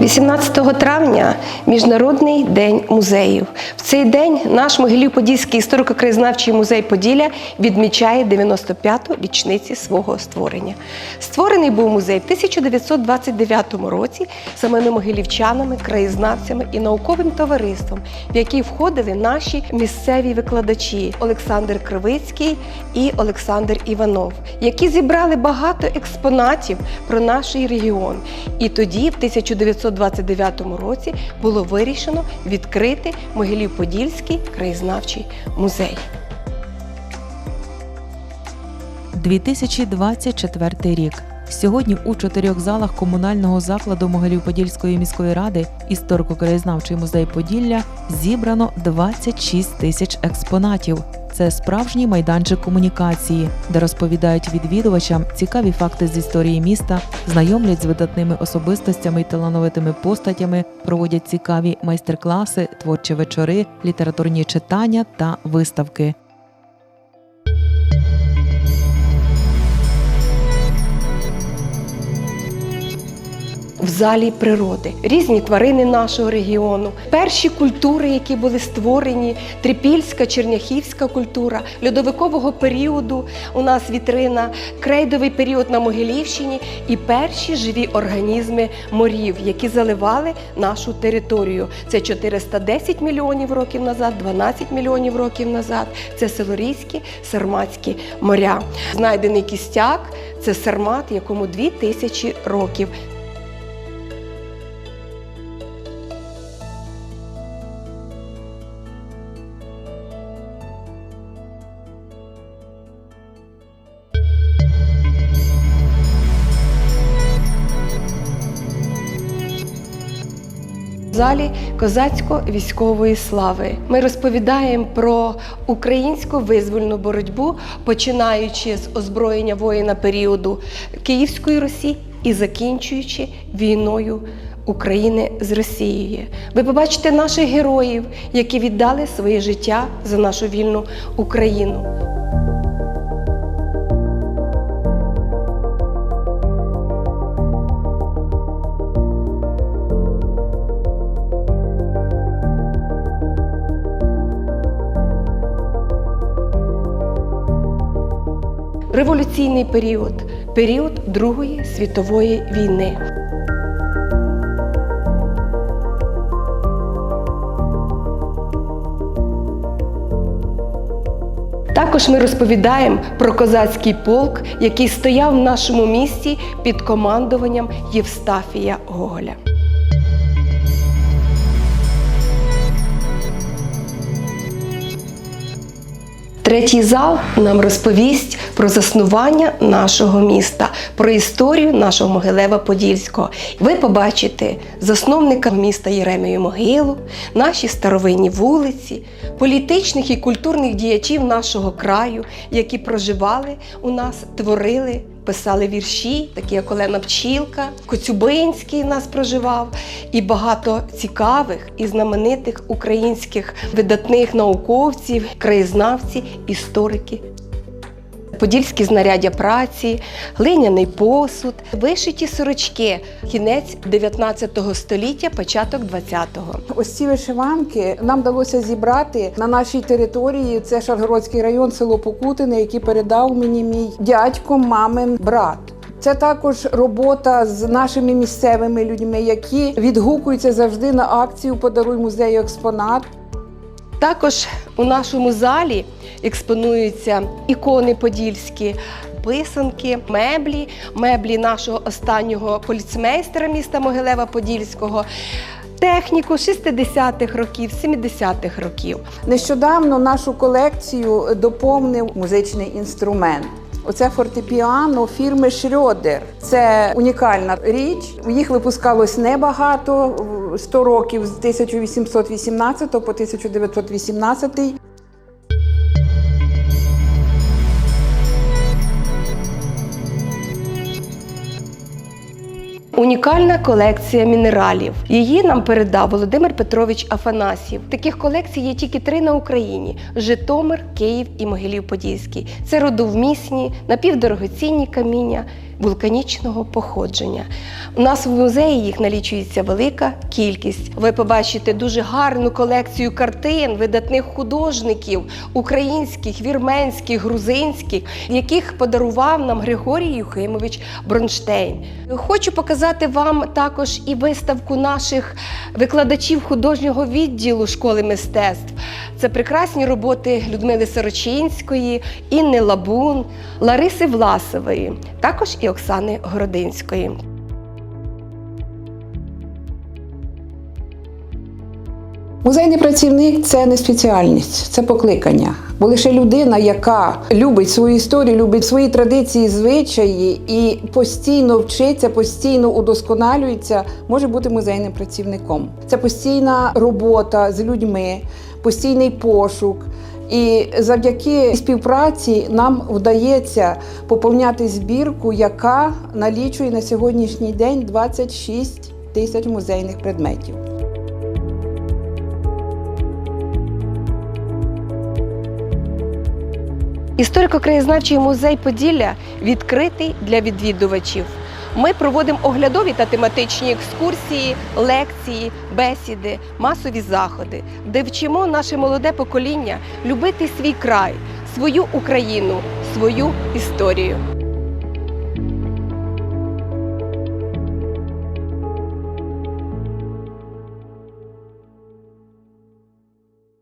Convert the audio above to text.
18 травня Міжнародний день музеїв. В цей день наш Могилів-Подільський історико-краєзнавчий музей Поділля відмічає 95-ту річниці свого створення. Створений був музей в 1929 році самими могилівчанами, краєзнавцями і науковим товариством, в який входили наші місцеві викладачі Олександр Кривицький і Олександр Іванов, які зібрали багато експонатів про наш регіон. І тоді, в 1929 році, було вирішено відкрити Могилів-Подільський краєзнавчий музей. 2024 рік. Сьогодні у чотирьох залах комунального закладу Могилів-Подільської міської ради історико-краєзнавчий музей Поділля зібрано 26 тисяч експонатів. Це справжній майданчик комунікації, де розповідають відвідувачам цікаві факти з історії міста, знайомлять з видатними особистостями і талановитими постатями, проводять цікаві майстер-класи, творчі вечори, літературні читання та виставки. Залі природи, різні тварини нашого регіону, перші культури, які були створені, трипільська, черняхівська культура, льодовикового періоду. У нас вітрина, крейдовий період на Могилівщині і перші живі організми морів, які заливали нашу територію. Це 410 мільйонів років назад, 12 мільйонів років назад. Це Селорійські, Сарматські моря. Знайдений кістяк це Сармат, якому 2000 років. Залі козацько-військової слави ми розповідаємо про українську визвольну боротьбу, починаючи з озброєння воїна періоду Київської Русі і закінчуючи війною України з Росією. Ви побачите наших героїв, які віддали своє життя за нашу вільну Україну. Революційний період, період Другої світової війни. Також ми розповідаємо про козацький полк, який стояв в нашому місті під командуванням Євстафія Гоголя. Третій зал нам розповість про заснування нашого міста, про історію нашого Могилева-Подільського. Ви побачите засновника міста Єремію Могилу, наші старовинні вулиці, політичних і культурних діячів нашого краю, які проживали у нас, творили. Писали вірші, такі як Олена Пчілка, Коцюбинський нас проживав, і багато цікавих і знаменитих українських видатних науковців, краєзнавці, історики. Подільські знаряддя праці, глиняний посуд, вишиті сорочки, кінець 19 століття, початок 20-го. Ось ці вишиванки нам вдалося зібрати на нашій території. Це Шаргородський район, село Покутине, який передав мені мій дядько, мамин брат. Це також робота з нашими місцевими людьми, які відгукуються завжди на акцію Подаруй музею експонат. Також у нашому залі експонуються ікони подільські. Писанки, меблі, меблі нашого останнього поліцмейстера міста Могилева Подільського, техніку 60-х років, 70-х років. Нещодавно нашу колекцію доповнив музичний інструмент. Оце фортепіано фірми Шрьодер. Це унікальна річ. Їх випускалось небагато 100 років з 1818 по 1918. Унікальна колекція мінералів. Її нам передав Володимир Петрович Афанасьєв. Таких колекцій є тільки три на Україні: Житомир, Київ і Могилів-Подільський. Це родовмісні, напівдорогоцінні каміння, вулканічного походження. У нас в музеї їх налічується велика кількість. Ви побачите дуже гарну колекцію картин видатних художників українських, вірменських, грузинських, яких подарував нам Григорій Юхимович Бронштейн. Хочу показати вам також і виставку наших викладачів художнього відділу школи мистецтв. Це прекрасні роботи Людмили Сорочинської, Інни Лабун, Лариси Власової, також і Оксани Городинської. Музейний працівник це не спеціальність, це покликання. Бо лише людина, яка любить свою історію, любить свої традиції, звичаї і постійно вчиться, постійно удосконалюється, може бути музейним працівником. Це постійна робота з людьми, постійний пошук. І завдяки співпраці нам вдається поповняти збірку, яка налічує на сьогоднішній день 26 тисяч музейних предметів. Історико-краєзнавчий музей Поділля відкритий для відвідувачів. Ми проводимо оглядові та тематичні екскурсії, лекції, бесіди, масові заходи, де вчимо наше молоде покоління любити свій край, свою Україну, свою історію.